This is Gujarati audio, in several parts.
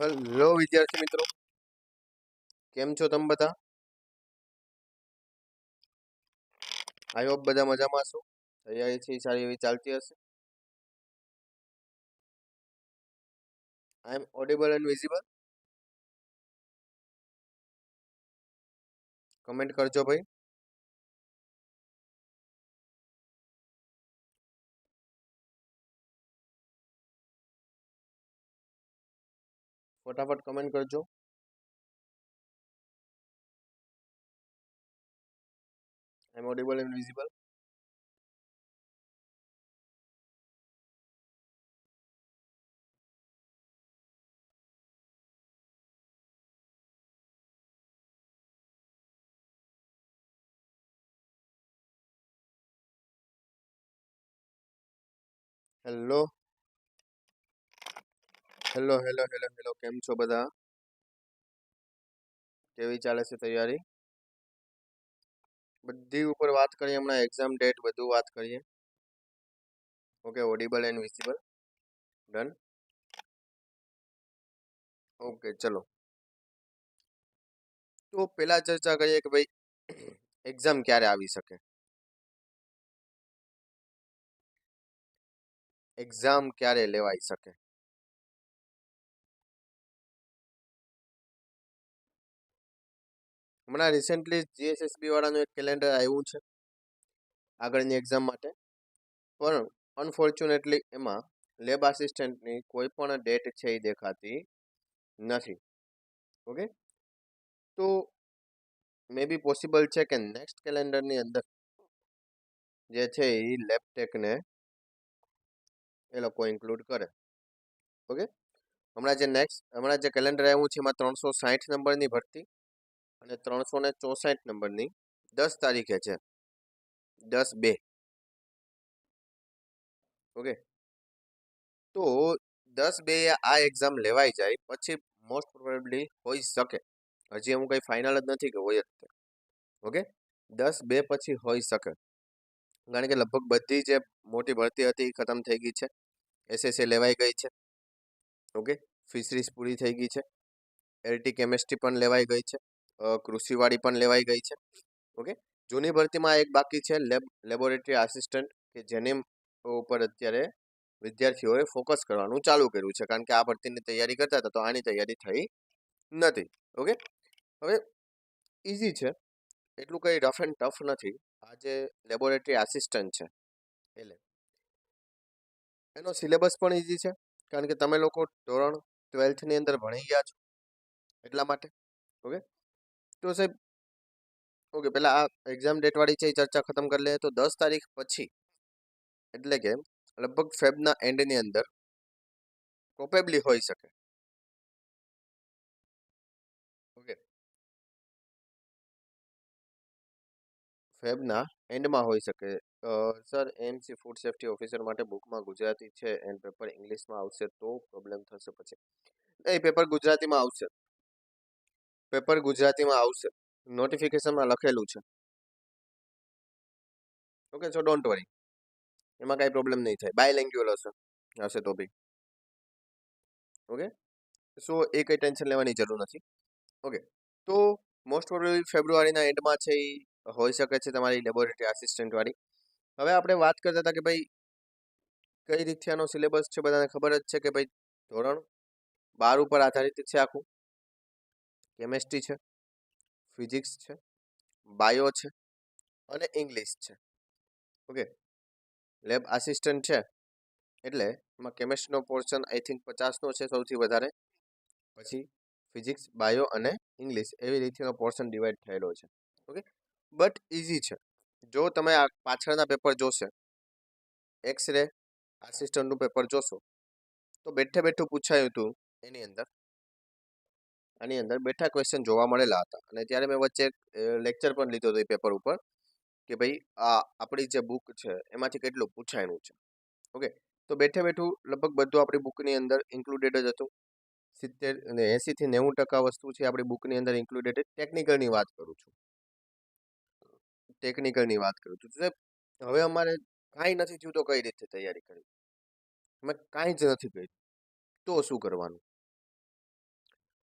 હેલો, વિદ્યાર્થી મિત્રો. કેમ છો તમે બધા? આઈ હોપ બધા મજામાં છો. તૈયારી છે, સારી એવી ચાલતી હશે. I am audible and visible comment કરજો ભાઈ. ફટાફટ કમેન્ટ કરજો. Am and visible hello hello hello hello hello કેમ છો બધા? કેવી ચાલે છે તૈયારી? બધી ઉપર વાત કરીએ, હમણાં એક્ઝામ ડેટ બધું વાત કરીએ. Okay audible and visible done okay ચલો. તો પેલા ચર્ચા કરીએ કે ભાઈ એક્ઝામ ક્યારે આવી શકે? એક્ઝામ ક્યારે લેવાઈ શકે? હમણાં રિસેન્ટલી જીએસએસબી વાળાનું એક કેલેન્ડર આવ્યું છે, આગળની એક્ઝામ માટે. પણ અનફોર્ચ્યુનેટલી એમાં લેબ આસિસ્ટન્ટની કોઈ પણ ડેટ છે એ દેખાતી નથી. ઓકે તો મે બી પોસિબલ છે કે નેક્સ્ટ કેલેન્ડરની અંદર જે છે એ લેબ ટેકને એ લોકો ઇન્ક્લુડ કરે. ઓકે હમણાં જે નેક્સ્ટ હમણાં જે કેલેન્ડર આવ્યું છે એમાં ત્રણસો સાઠ નંબરની ભરતી. અને ત્રણસો ને ચોસઠ નંબરની દસ તારીખે છે. દસ બે. ઓકે. તો દસ બે આ એક્ઝામ લેવાઈ જાય, પછી મોસ્ટ પ્રોબેબલી હોઈ શકે. હજી હું કંઈ ફાઇનલ જ નથી કે હોય જ ઓકે? દસ બે પછી હોઈ શકે. કારણ કે લગભગ બધી જે મોટી ભરતી હતી એ ખતમ થઈ ગઈ છે. એસએસએ લેવાઈ ગઈ છે. ઓકે? ફિશરીઝ પૂરી થઈ ગઈ છે. એલટી કેમેસ્ટ્રી પણ લેવાઈ ગઈ છે. કૃષિવાળી પણ લેવાઈ ગઈ છે. ઓકે? જૂની ભરતીમાં એક બાકી છે લેબ, લેબોરેટરી આસિસ્ટન્ટ કે જેને ઉપર અત્યારે વિદ્યાર્થીઓએ ફોકસ કરવાનું ચાલુ કર્યું છે. કારણ કે આ ભરતીની તૈયારી કરતા હતા તો આની તૈયારી થઈ નથી. ઓકે? હવે ઇઝી છે. એટલું કંઈ રફ એન્ડ ટફ નથી. આ જે લેબોરેટરી આસિસ્ટન્ટ છે, એટલે એનો સિલેબસ પણ ઇઝી છે. કારણ કે તમે લોકો ધોરણ ટ્વેલ્થની અંદર ભણી ગયા છો એટલા માટે. ઓકે? તો સાહેબ, ઓકે પહેલાં આ એક્ઝામ ડેટવાળી છે એ ચર્ચા ખતમ કરી લઈએ તો દસ તારીખ પછી, એટલે કે લગભગ ફેબના એન્ડની અંદર પ્રોબેબલી હોઈ શકે. ઓકે. ફેબના એન્ડમાં હોઈ શકે. Sir MC food safety officer માટે બુકમાં ગુજરાતી છે એન્ડ પેપર ઇંગ્લિશમાં આવશે તો પ્રોબ્લેમ થશે પછી. નહીં પેપર ગુજરાતીમાં આવશે. પેપર ગુજરાતીમાં આવશે. નોટિફિકેશનમાં લખેલું છે. ઓકે સો ડોન્ટ વરી એમાં કાંઈ પ્રોબ્લેમ નહીં થાય. બાયલેંગ્યુઅલ હશે. હશે તો બી. ઓકે સો એ કંઈ ટેન્શન લેવાની જરૂર નથી. ઓકે તો મોસ્ટ પ્રોબેબલી ફેબ્રુઆરીના એન્ડમાં છે એ હોઈ શકે છે તમારી લેબોરેટરી આસિસ્ટન્ટવાળી હવે આપણે વાત કરતા હતા કે ભાઈ, કઈ રીતે આનો સિલેબસ છે બધાને ખબર જ છે કે ભાઈ ધોરણ બાર ઉપર આધારિત છે આખું. કેમેસ્ટ્રી છે, ફિઝિક્સ છે, બાયો છે અને ઇંગ્લિશ છે. ઓકે? લેબ આસિસ્ટન્ટ છે, એટલે એમાં કેમેસ્ટ્રીનો પોર્શન આઈ થિંક પચાસનો છે સૌથી વધારે. પછી ફિઝિક્સ, બાયો અને ઇંગ્લિશ એવી રીતેનો પોર્શન ડિવાઈડ થયેલો છે. ઓકે? બટ ઇઝી છે. જો તમે આ પાછળના પેપર જોશે એક્સ રે આસિસ્ટન્ટનું પેપર જોશો, તો બેઠે બેઠું પૂછાયું હતું એની અંદર આની અંદર બેઠા ક્વેશ્ચન જોવા મળેલા હતા. અને ત્યારે મેં વચ્ચે લેક્ચર પણ લીધો હતો એ પેપર ઉપર કે ભાઈ આ આપણી જે બુક છે એમાંથી કેટલું પૂછાયેલું છે. ઓકે તો બેઠે બેઠું લગભગ બધું આપણી બુકની અંદર ઇન્ક્લુડેડ જ હતું. સિત્તેર અને એંસીથી નેવું ટકા વસ્તુ છે આપણી બુકની અંદર ઇન્ક્લુડેડ ટેકનિકલની વાત કરું છું. ટેકનિકલની વાત કરું છું. હવે અમારે કાંઈ નથી થયું તો કઈ રીતે તૈયારી કરવી? અમે કાંઈ જ નથી કર્યું. તો શું કરવાનું?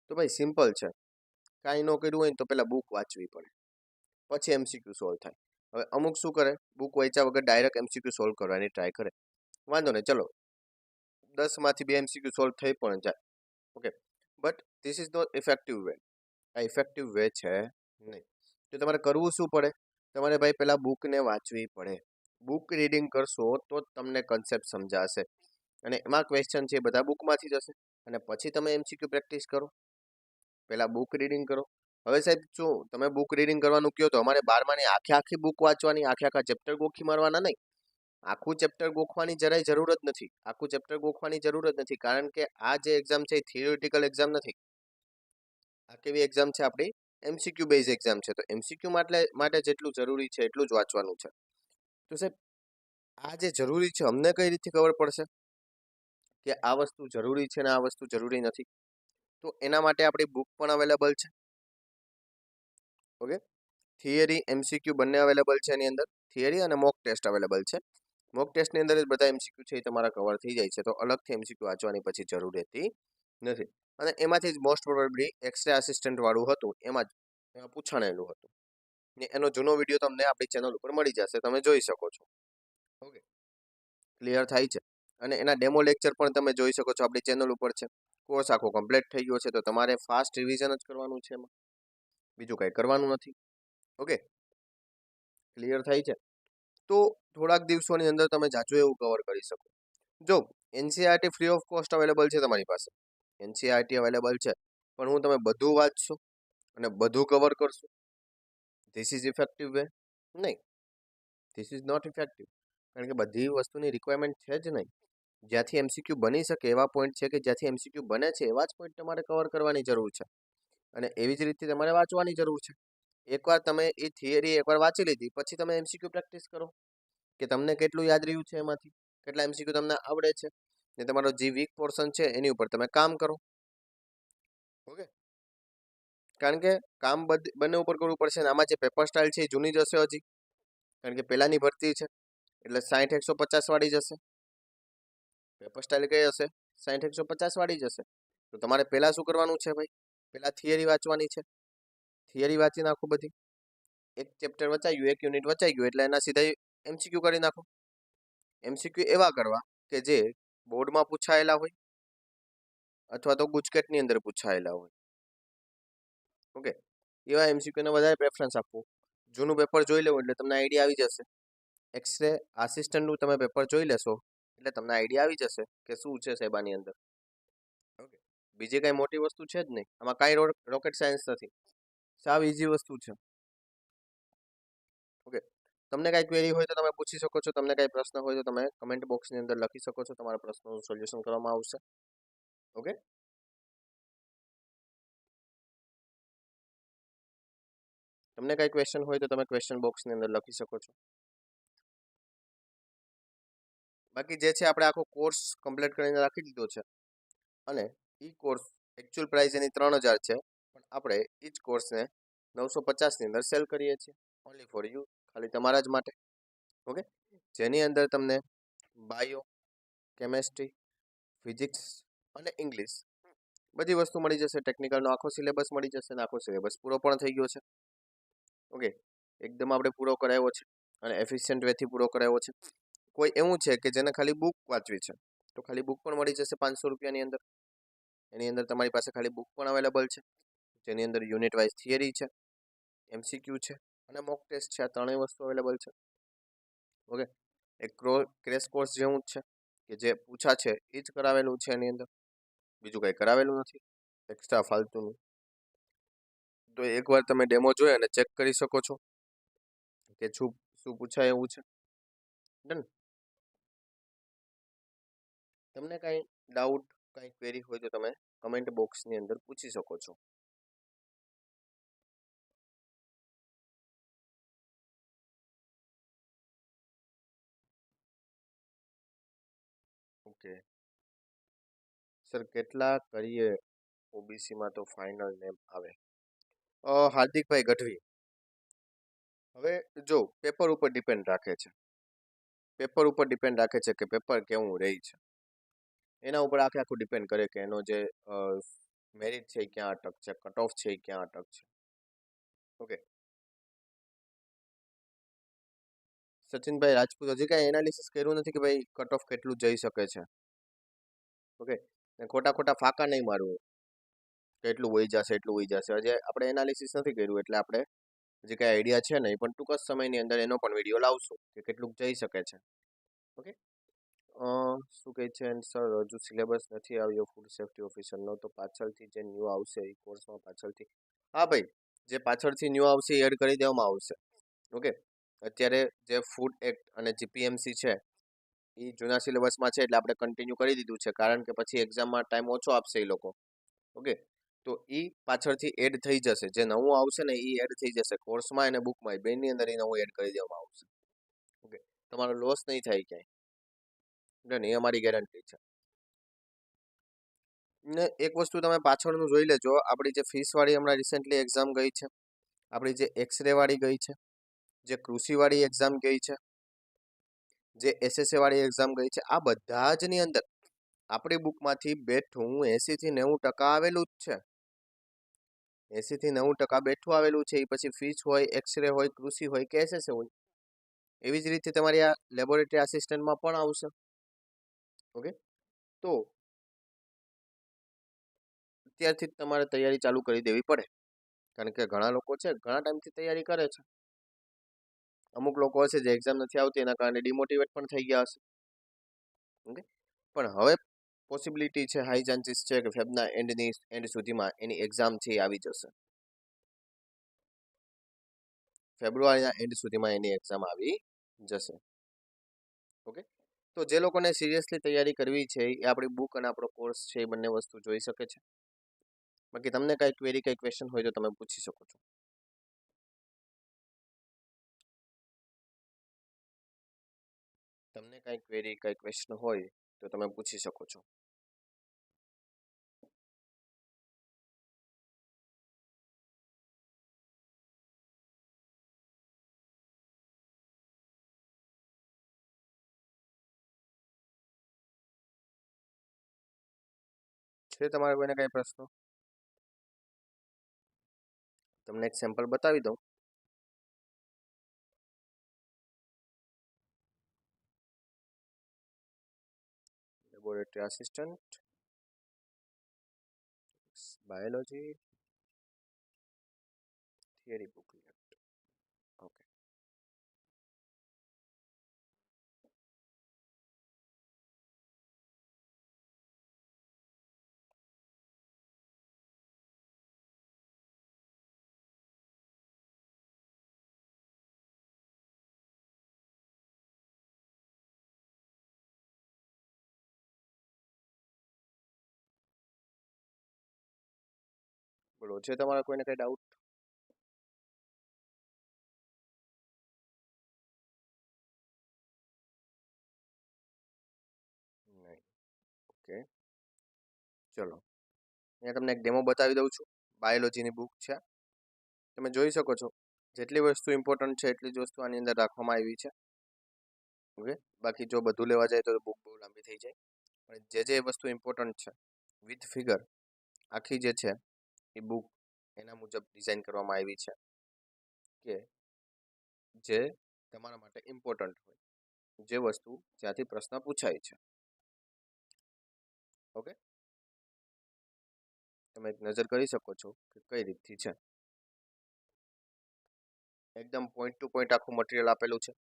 તો ભાઈ સિમ્પલ છે. કાંઈ ન કર્યું હોય તો પહેલાં બુક વાંચવી પડે. પછી એમસીક્યુ સોલ્વ થાય. હવે અમુક શું કરે? બુક વાંચ્યા વગર ડાયરેક્ટ એમસીક્યુ સોલ્વ કરવાની ટ્રાય કરે. વાંધો નહીં, ચલો. દસમાંથી બે એમસીક્યુ સોલ્વ થઈ પણ જાય. Okay but this is not effective way આ ઇફેક્ટિવ વે છે નહીં. તો તમારે કરવું શું પડે? તમારે ભાઈ પહેલાં બુકને વાંચવી પડે. બુક રીડિંગ કરશો તો જ તમને કન્સેપ્ટ સમજાશે. અને એમાં ક્વેશ્ચન છે એ બધા બુકમાંથી જશે અને પછી તમે એમસીક્યુ પ્રેક્ટિસ કરો. પહેલાં બુક રીડિંગ કરો. હવે સાહેબ શું, તમે બુક રીડિંગ કરવાનું કહો તો અમારે બારમાની આખે આખી બુક વાંચવાની, આખે આખા ચેપ્ટર ગોખી મારવાના નહીં. આખું ચેપ્ટર ગોખવાની જરાય જરૂર જ નથી. આખું ચેપ્ટર ગોખવાની જરૂર જ નથી. કારણ કે આ જે એક્ઝામ છે એ થિયોરિટિકલ એક્ઝામ નથી. આ કેવી એક્ઝામ છે આપણી? એમસીક્યુ બેઝ એક્ઝામ છે. તો એમસીક્યુ માટે માટે જેટલું જરૂરી છે એટલું જ વાંચવાનું છે. તો સાહેબ, આ જે જરૂરી છે અમને કઈ રીતે ખબર પડશે? કે આ વસ્તુ જરૂરી છે ને આ વસ્તુ જરૂરી નથી? તો એના માટે આપણી બુક પણ અવેલેબલ છે. ઓકે? થિયરી, એમસીક્યુ બંને અવેલેબલ છે એની અંદર. થિયરી અને મોક ટેસ્ટ અવેલેબલ છે. મોક ટેસ્ટની અંદર જ બધા એમસીક્યુ છે એ તમારા કવર થઈ જાય છે. તો અલગથી એમસીક્યુ વાંચવાની પછી જરૂર રહેતી નથી. અને એમાંથી જ મોસ્ટ પ્રોબેબલી એક્સરે આસિસ્ટન્ટવાળું હતું, એમાં જ પૂછાણેલું હતું. ને એનો જૂનો વીડિયો તમને આપણી ચેનલ ઉપર મળી જશે. તમે જોઈ શકો છો. ઓકે? ક્લિયર થાય છે. અને એના ડેમો લેક્ચર પણ તમે જોઈ શકો છો આપણી ચેનલ ઉપર છે. કોર્સ આખો કમ્પ્લીટ થઈ ગયો છે, તો તમારે ફાસ્ટ રિવિઝન જ કરવાનું છે એમાં. બીજું કાંઈ કરવાનું નથી. ઓકે? ક્લિયર થાય છે? તો થોડાક દિવસોની અંદર તમે જાચું એવું કવર કરી શકો. જો NCERT free of cost available છે તમારી પાસે. એનસીઆરટી અવેલેબલ છે. પણ હું તમે બધું વાંચશો અને બધું કવર કરશો. ધીસ ઇઝ ઇફેક્ટિવ વે નહીં. ધીસ ઇઝ નોટ ઇફેક્ટિવ કારણ કે બધી વસ્તુની રિક્વાયરમેન્ટ છે જ નહીં. જ્યાંથી એમસીક્યુ બની શકે એવા પોઈન્ટ છે કે જ્યાંથી એમસીક્યુ બને છે એવા જ પોઈન્ટ તમારે કવર કરવાની જરૂર છે. અને એવી જ રીતે તમારે વાંચવાની જરૂર છે. એકવાર તમે એ થિયરી એકવાર વાંચી લીધી, પછી તમે એમસીક્યુ પ્રેક્ટિસ કરો કે તમને કેટલું યાદ રહ્યું છે એમાંથી, કેટલા એમસીક્યુ તમને આવડે છે, ને તમારો જે વીક પોર્શન છે એની ઉપર તમે કામ કરો. ઓકે? કારણ કે કામ બંને ઉપર કરવું પડશે ને આમાં જે પેપર સ્ટાઇલ છે એ જૂની જશે હજી. કારણ કે પહેલાંની ભરતી છે, એટલે સાઠ એકસો પચાસ વાળી જ હશે. પેપર સ્ટાઇલ કઈ હશે? સાઠ એકસો પચાસ વાળી જ હશે. તો તમારે પહેલાં શું કરવાનું છે ભાઈ? પહેલાં થિયરી વાંચવાની છે. થિયરી વાંચી નાખો બધી. એક ચેપ્ટર વચાયું એક યુનિટ વચાઈ ગયું, એટલે એના સીધા એમસીક્યુ કરી નાખો. એમસીક્યુ એવા કરવા કે જે બોર્ડમાં પૂછાયેલા હોય અથવા તો ગુજકેટની અંદર પૂછાયેલા હોય. ઓકે? એવા એમસીક્યુને વધારે પ્રેફરન્સ આપવું જૂનું પેપર જોઈ લેવું એટલે તમને આઈડિયા આવી જશે. એક્સરે આસિસ્ટન્ટનું તમે પેપર જોઈ લેશો. એટલે તમને આઈડિયા આવી જશે કે શું છે સાહેબાની અંદર. ઓકે. બીજી કાંઈ મોટી વસ્તુ છે જ નહીં. આમાં કાંઈ રોકેટ સાયન્સ નથી. સાવ ઇઝી વસ્તુ છે. ઓકે. તમને કાંઈ ક્વેરી હોય તો તમે પૂછી શકો છો. તમને કાંઈ પ્રશ્ન હોય તો તમે કમેન્ટ બોક્સની અંદર લખી શકો છો. તમારા પ્રશ્નોનું સોલ્યુશન કરવામાં આવશે. ઓકે? તમને કાંઈ ક્વેશ્ચન હોય તો તમે ક્વેશ્ચન બોક્સની અંદર લખી શકો છો. બાકી જે છે, આપણે આખો કોર્સ કમ્પ્લીટ કરીને રાખી દીધો છે. અને એ કોર્સ એકચ્યુઅલ પ્રાઇસ એની ત્રણ હજાર છે, પણ આપણે એ જ કોર્સને નવસો પચાસની અંદર સેલ કરીએ છીએ. ઓનલી ફોર યુ ખાલી તમારા જ માટે. ઓકે? જેની અંદર તમને બાયો કેમેસ્ટ્રી ફિઝિક્સ અને ઇંગ્લિશ બધી વસ્તુ મળી જશે. ટેકનિકલનો આખો સિલેબસ મળી જશે અને આખો સિલેબસ પૂરો પણ થઈ ગયો છે. ઓકે? એકદમ આપણે પૂરો કરાવ્યો છે અને એફિશિયન્ટ વેથી પૂરો કરાવ્યો છે. કોઈ એવું છે કે જેને ખાલી બુક વાંચવી છે? તો ખાલી બુક પણ મળી જશે પાંચસો રૂપિયાની અંદર. એની અંદર તમારી પાસે ખાલી બુક પણ અવેલેબલ છે. જેની અંદર યુનિટ વાઇઝ થિયરી છે, એમસીક્યુ છે અને મોક ટેસ્ટ છે. આ ત્રણેય વસ્તુ અવેલેબલ છે. ઓકે? એક ક્રો, ક્રેશ કોર્સ જેવું જ છે કે જે પૂછા છે એ જ કરાવેલું છે એની અંદર. બીજું કંઈ કરાવેલું નથી. એક્સ્ટ્રા ફાલતુનું. તો એકવાર તમે ડેમો જોઈ અને ચેક કરી શકો છો કે શું શું પૂછાય એવું છે. ડન. તમને કાંઈ ડાઉટ કાંઈ ક્વેરી હોય તો તમે કમેન્ટ બોક્સની અંદર પૂછી શકો છો. ઓકે સર કેટલા કરીએ ઓબીસીમાં તો ફાઇનલ નેમ આવે? હાર્દિકભાઈ ગઢવી. હવે જો પેપર ઉપર ડિપેન્ડ રાખે છે. પેપર ઉપર ડિપેન્ડ રાખે છે કે પેપર કેવું રહે છે? એના ઉપર આખે આખું ડિપેન્ડ કરે કે એનો જે મેરિટ છે ક્યાં અટક છે કટ ઓફ છે ક્યાં અટક છે. ઓકે સચિનભાઈ રાજપૂત હજી કાંઈ એનાલિસિસ કર્યું નથી કે ભાઈ કટ ઓફ કેટલું જઈ શકે છે? ઓકે ખોટા ખોટા ફાકા નહીં મારવું. કે એટલું વહી જશે, એટલું વહી જશે. હજી આપણે એનાલિસિસ નથી કર્યું એટલે આપણે જે કાંઈ આઈડિયા છે નહીં. પણ ટૂંક જ સમયની અંદર એનો પણ વીડિયો લાવશું કે કેટલુંક જઈ શકે છે. ઓકે શું કહે છે? સર, હજુ સિલેબસ નથી આવ્યો ફૂડ સેફ્ટી ઓફિસરનો તો પાછળથી જે ન્યૂ આવશે એ કોર્સમાં પાછળથી. હા ભાઈ, જે પાછળથી ન્યૂ આવશે એડ કરી દેવામાં આવશે. ઓકે? અત્યારે જે ફૂડ એક્ટ અને જીપીએમસી છે, એ જૂના સિલેબસમાં છે એટલે આપણે કન્ટિન્યુ કરી દીધું છે, કારણ કે પછી એક્ઝામમાં ટાઈમ ઓછો આપશે એ લોકો. ઓકે? તો એ પાછળથી એડ થઈ જશે. જે નવું આવશે ને એ એડ થઈ જશે કોર્સમાં અને બુકમાં બેની અંદર એ નવું એડ કરી દેવામાં આવશે. ઓકે? તમારો લોસ નહીં થાય ક્યાંય. એ અમારી ગેરંટી છે. ને એક વસ્તુ તમે પાછળનું જોઈ લેજો, આપણી જે ફીસવાળી હમણાં રિસેન્ટલી એક્ઝામ ગઈ છે, આપણી જે એક્સરે વાળી ગઈ છે, જે કૃષિવાળી એક્ઝામ ગઈ છે, જે એસએસએ વાળી એક્ઝામ ગઈ છે, આ બધા જની અંદર આપણી બુકમાંથી બેઠું એંસીથી નેવું ટકા આવેલું જ છે. એંસીથી નેવું ટકા બેઠું આવેલું છે એ પછી ફીસ હોય એક્સરે હોય, કૃષિ હોય કે એસએસએ હોય, એવી જ રીતે તમારી આ લેબોરેટરી આસિસ્ટન્ટમાં પણ આવશે. ઓકે? તો અત્યારથી જ તમારે તૈયારી ચાલુ કરી દેવી પડે. કારણ કે ઘણા લોકો છે, ઘણા ટાઈમથી તૈયારી કરે છે. અમુક લોકો હશે જે એક્ઝામ નથી આવતી, એના કારણે ડિમોટિવેટ પણ થઈ ગયા હશે. ઓકે? પણ હવે પોસિબિલિટી છે હાઈ ચાન્સીસ છે કે ફેબના એન્ડની એન્ડ સુધીમાં એની એક્ઝામ છે આવી જશે. ફેબ્રુઆરીના એન્ડ સુધીમાં એની એક્ઝામ આવી જશે. ઓકે? તો જે લોકોને સિરિયસલી તૈયારી કરવી છે, એ આપણી બુક અને આપણો કોર્સ છે, એ બંને વસ્તુ જોઈ શકે છે. બાકી તમને કાંઈ ક્વેરી, કાંઈ ક્વેશ્ચન હોય તો તમે પૂછી શકો છો. તમને કાંઈ ક્વેરી, કાંઈ ક્વેશ્ચન હોય તો તમે પૂછી શકો છો. છે તમારે કોઈને કાંઈ પ્રશ્નો? તમને એક સેમ્પલ બતાવી દઉં. Laboratory assistant biology theory booklet બોલો છે તમારા કોઈને કઈ ડાઉટ નહીં. ઓકે ચલો. અહીંયા તમને એક ડેમો બતાવી દઉં છું. બાયોલોજીની બુક છે. તમે જોઈ શકો છો. જેટલી વસ્તુ ઇમ્પોર્ટન્ટ છે, એટલી જ વસ્તુ આની અંદર રાખવામાં આવી છે. ઓકે બાકી જો બધું લેવા જાય તો બુક બહુ લાંબી થઈ જાય. પણ જે જે વસ્તુ ઇમ્પોર્ટન્ટ છે વિથ ફિગર આખી જે છે એ બુક એના મુજબ ડિઝાઇન કરવામાં આવી છે કે જે તમારા માટે ઇમ્પોર્ટન્ટ હોય. જે વસ્તુ જ્યાંથી પ્રશ્ન પૂછાય છે. ઓકે? તમે એક નજર કરી શકો છો કે કઈ રીતથી છે. એકદમ પોઈન્ટ ટુ પોઈન્ટ આખું મટીરિયલ આપેલું છે.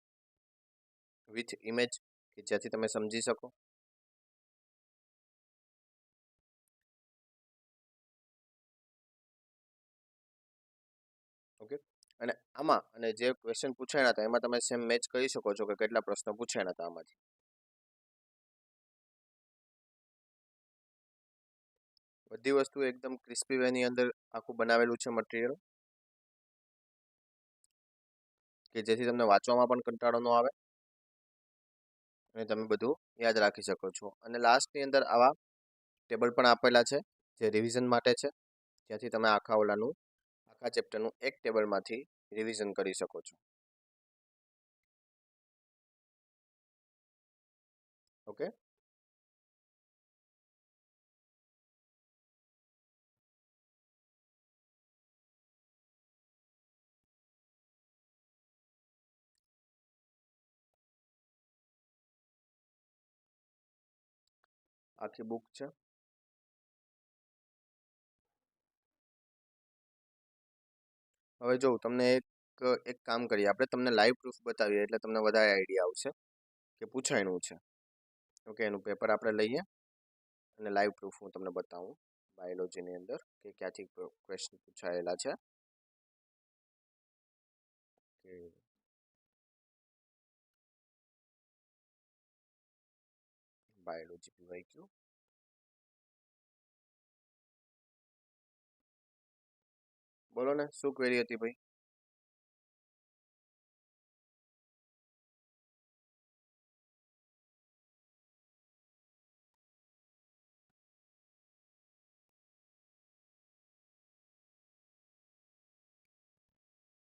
વિથ ઇમેજ કે જ્યાંથી તમે સમજી શકો. ઓકે? અને આમાં, અને જે ક્વેશ્ચન પૂછાયા હતા, એમાં તમે સેમ મેચ કરી શકો છો કે કેટલા પ્રશ્નો પૂછાયા હતા આમાંથી. બધી વસ્તુ એકદમ ક્રિસ્પી વેની અંદર આખું બનાવેલું છે મટીરિયલ કે જેથી તમને વાંચવામાં પણ કંટાળો ન આવે. અને તમે બધું યાદ રાખી શકો છો. અને લાસ્ટની અંદર આવા ટેબલ પણ આપેલા છે, જે રિવિઝન માટે છે. જ્યાંથી તમે આખા ઓલાનું આખા ચેપ્ટરનું એક ટેબલમાંથી રિવિઝન કરી શકો છો. ઓકે? આખી બુક છે. હવે જો તમને એક એક કામ કરીએ. આપણે તમને લાઈવ પ્રૂફ બતાવીએ, એટલે તમને વધારે આઈડિયા આવશે કે પૂછાયનું છે. ઓકે એનું પેપર આપણે લઈએ અને લાઈવ પ્રૂફ હું તમને બતાવું બાયોલોજીની અંદર કે ક્યાંથી ક્વેશ્ચન પૂછાયેલા છે. બાયોલોજી પીવાય બોલો ને, શું ક્વેરી હતી ભાઈ?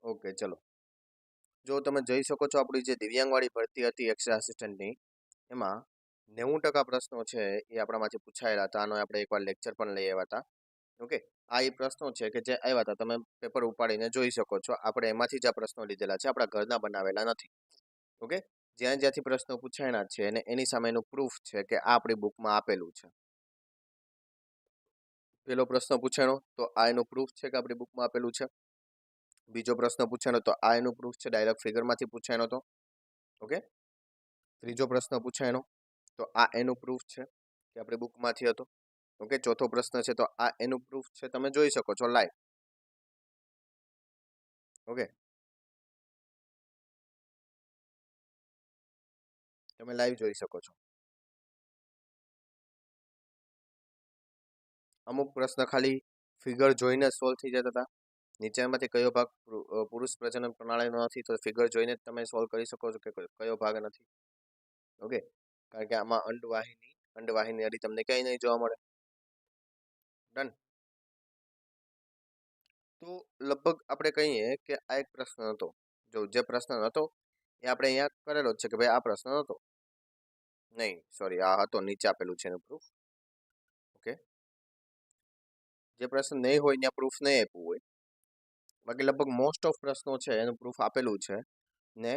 ઓકે ચલો. જો તમે જોઈ શકો છો, આપણી જે દિવ્યાંગવાળી ભરતી હતી એક્સ્ટ્રા આસિસ્ટન્ટની એમાં નેવું ટકા પ્રશ્નો છે એ આપણામાંથી પૂછાયેલા હતા. આનો આપણે એકવાર લેક્ચર પણ લઈ આવ્યા હતા. ઓકે? આ એ પ્રશ્નો છે કે જે આવ્યા હતા, તમે પેપર ઉપાડીને જોઈ શકો છો. આપણે એમાંથી જ આ પ્રશ્નો લીધેલા છે. આપણા ઘરના બનાવેલા નથી. ઓકે? જ્યાં જ્યાંથી પ્રશ્નો પૂછાયણા છે અને એની સામેનું પ્રૂફ છે કે આ આપણી બુકમાં આપેલું છે. પેલો પ્રશ્ન પૂછાણો, તો આ એનું પ્રૂફ છે કે આપણી બુકમાં આપેલું છે? બીજો પ્રશ્ન પૂછાણો, તો આ એનું પ્રૂફ છે ડાયરેક્ટ ફિગરમાંથી પૂછાયો તો? ઓકે? ત્રીજો પ્રશ્ન પૂછાયનો તો આ એનું પ્રૂફ છે કે આપણી બુકમાંથી હતો? ઓકે, ચોથો પ્રશ્ન છે તો આ એનું પ્રૂફ છે, તમે જોઈ શકો છો લાઈવ ઓકે. તમે લાઈવ જોઈ શકો છો. અમુક પ્રશ્ન ખાલી ફિગર જોઈને સોલ્વ થઈ જતા હતા. નીચેમાંથી કયો ભાગ પુરુષ પ્રજનન પ્રણાલીનો નથી, તો ફિગર જોઈને જ તમે સોલ્વ કરી શકો છો કે, કયો ભાગ નથી. ઓકે? કારણ કે આમાં અંડવાહિની અંડવાહિની હરી તમને ક્યાંય નહીં જોવા મળે. ડન તો લગભગ આપણે કહીએ કે આ એક પ્રશ્ન હતો. જો જે પ્રશ્ન હતો એ આપણે અહીંયા કરેલો જ છે કે ભાઈ આ પ્રશ્ન હતો. નહીં સોરી આ હતો, નીચે આપેલું છે એનું પ્રૂફ ઓકે જે પ્રશ્ન નહીં હોય ત્યાં પ્રૂફ નહીં આપ્યું હોય. બાકી લગભગ મોસ્ટ ઓફ પ્રશ્નો છે, એનું પ્રૂફ આપેલું છે ને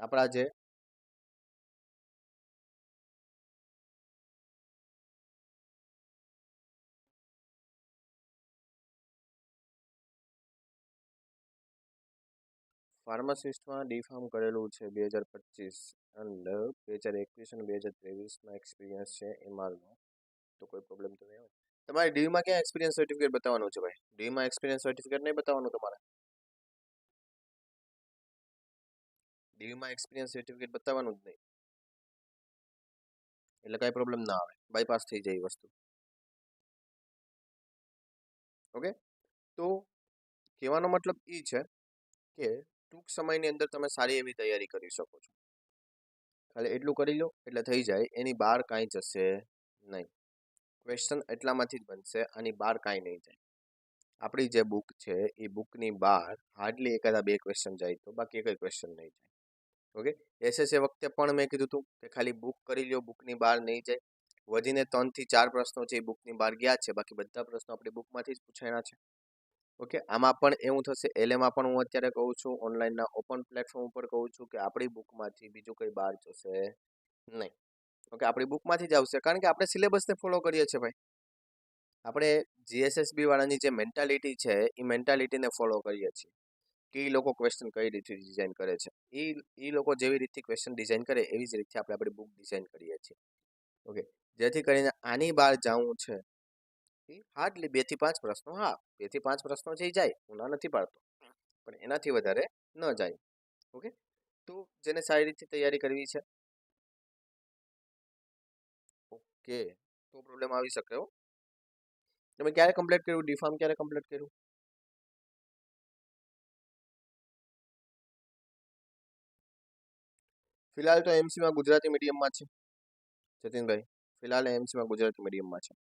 આપણા જે ફાર્માસિસ્ટમાં ડી ફાર્મ કરેલું છે બે હજાર પચીસ એન્ડ બે હજાર એકવીસ અને બે હજાર ત્રેવીસમાં એક્સપિરિયન્સ છે એમઆરનો. તો કોઈ પ્રોબ્લેમ તો નહીં હોય. તમારે ડીમાં ક્યાં એક્સપિરિયન્સ સર્ટિફિકેટ બતાવવાનું છે ભાઈ? ડીમાં એક્સપિરિયન્સ સર્ટિફિકેટ નહીં બતાવવાનું તમારે? ડીમાં એક્સપિરિયન્સ સર્ટિફિકેટ બતાવવાનું જ નહીં. એટલે કાંઈ પ્રોબ્લેમ ના આવે. બાયપાસ થઈ જાય વસ્તુ. ઓકે? તો કહેવાનો મતલબ એ છે કે ટૂંક સમયની અંદર તમે સારી એવી તૈયારી કરી શકો છો. ખાલી એટલું કરી લો, એટલે થઈ જાય. એની બહાર કાંઈ જશે નહીં. ક્વેશ્ચન એટલામાંથી જ બનશે, આની બહાર કાંઈ નહીં જાય. આપણી જે બુક છે, એ બુકની બહાર હાર્ડલી એકાદા બે ક્વેશ્ચન જાય તો બાકી કંઈ ક્વેશ્ચન નહીં જાય. ઓકે એસએસએ વખતે પણ મેં કીધું હતું કે ખાલી બુક કરી લો બુકની બહાર નહીં જાય. વધીને ત્રણથી ચાર પ્રશ્નો છે એ બુકની બહાર ગયા છે. બાકી બધા પ્રશ્નો આપણી બુકમાંથી જ પૂછાયા છે. ઓકે? આમાં પણ એવું થશે એલેમાં પણ હું અત્યારે કહું છું, ઓનલાઈનના ઓપન પ્લેટફોર્મ ઉપર કહું છું કે આપણી બુકમાંથી બીજું કંઈ બહાર જશે નહીં. ઓકે? આપણી બુકમાંથી જ આવશે. કારણ કે આપણે સિલેબસને ફોલો કરીએ છીએ ભાઈ. આપણે જીએસએસબી વાળાની જે મેન્ટાલિટી છે, એ મેન્ટાલિટીને ફોલો કરીએ છીએ. કે એ લોકો ક્વેશ્ચન કઈ રીતે ડિઝાઇન કરે છે. એ એ લોકો જેવી રીતે ક્વેશ્ચન ડિઝાઇન કરે, એવી જ રીતે આપણે આપણી બુક ડિઝાઇન કરીએ છીએ. ઓકે? જેથી કરીને આની બહાર જવું છે હાર્ડલી બેથી પાંચ પ્રશ્નો, હા બેથી પાંચ પ્રશ્નો જઈ જાય, હું ના નથી પાડતો. પણ એનાથી વધારે ન જાય. ઓકે? તો જેને સારી રીતે તૈયારી કરવી છે. ઓકે. તો પ્રોબ્લેમ આવી શકે હો. તમે ક્યારે કમ્પ્લીટ કર્યું? ડીફાર્મ ક્યારે કમ્પ્લીટ કર્યું? ફિલહાલ તો એમસીમાં ગુજરાતી મીડિયમમાં છે. જતીનભાઈ, ફિલહાલ એમસીમાં ગુજરાતી મીડિયમમાં છે.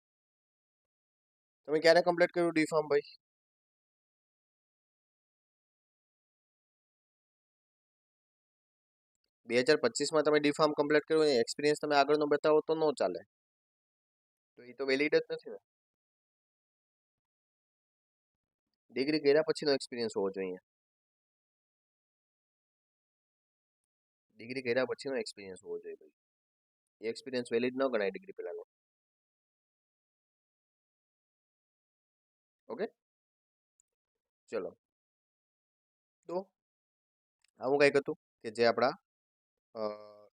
તમે ક્યારે કમ્પ્લીટ કર્યું ડી ફાર્મ ભાઈ બે હજાર પચીસમાં તમે ડી ફાર્મ કમ્પ્લીટ કર્યું એક્સપિરિયન્સ તમે આગળનો બતાવો તો ન ચાલે તો એ તો વેલિડ જ નથી ને ડિગ્રી કર્યા પછીનો એક્સપિરિયન્સ હોવો જોઈએ ડિગ્રી કર્યા પછીનો એક્સપિરિયન્સ હોવો જોઈએ ભાઈ એ એક્સપિરિયન્સ વેલિડ ન ગણાય ડિગ્રી પહેલાંનો ચલો તો આવું કંઈક હતું કે જે આપણા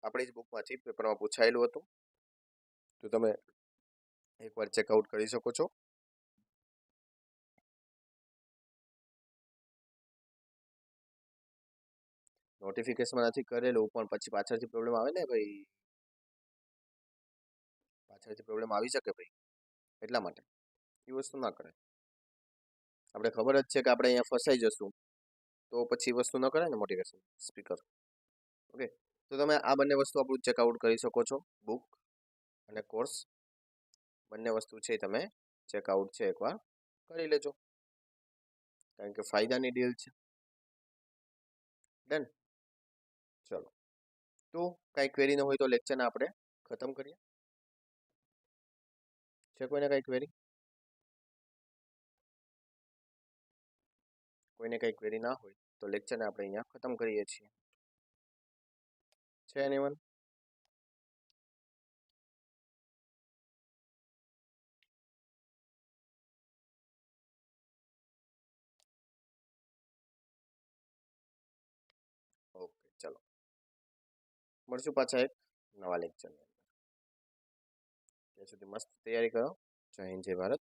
આપણી જ બુકમાંથી પેપરમાં પૂછાયેલું હતું. તો તમે એકવાર ચેકઆઉટ કરી શકો છો. નોટિફિકેશનમાં નથી કરેલું, પણ પછી પાછળથી પ્રોબ્લેમ આવે ને ભાઈ? પાછળથી પ્રોબ્લેમ આવી શકે ભાઈ? એટલા માટે. એ વસ્તુ ના કરે આપણે ખબર જ છે કે આપણે અહીંયા ફસાઈ જશું. તો પછી વસ્તુ ન કરે ને મોટિવેશન સ્પીકર ઓકે તો તમે આ બંને વસ્તુ આપણું ચેકઆઉટ કરી શકો છો બુક અને કોર્સ બંને વસ્તુ છે તમે ચેકઆઉટ છે એકવાર કરી લેજો. કારણ કે ફાયદાની ડીલ છે. ડન ચલો. તો કાંઈ ક્વેરી ન હોય તો લેક્ચરને આપણે ખતમ કરીએ. છે કોઈને કાંઈ ક્વેરી કોઈને કંઈ ક્વેરી ના હોય, તો લેક્ચરને આપણે અહીંયા ખતમ કરીએ છીએ. છે એનીવન ઓકે ચલો. મળશું પાછા એક નવા લેક્ચરની અંદર. ત્યાં સુધી મસ્ત તૈયારી કરો. જય હિન્દ, જય ભારત.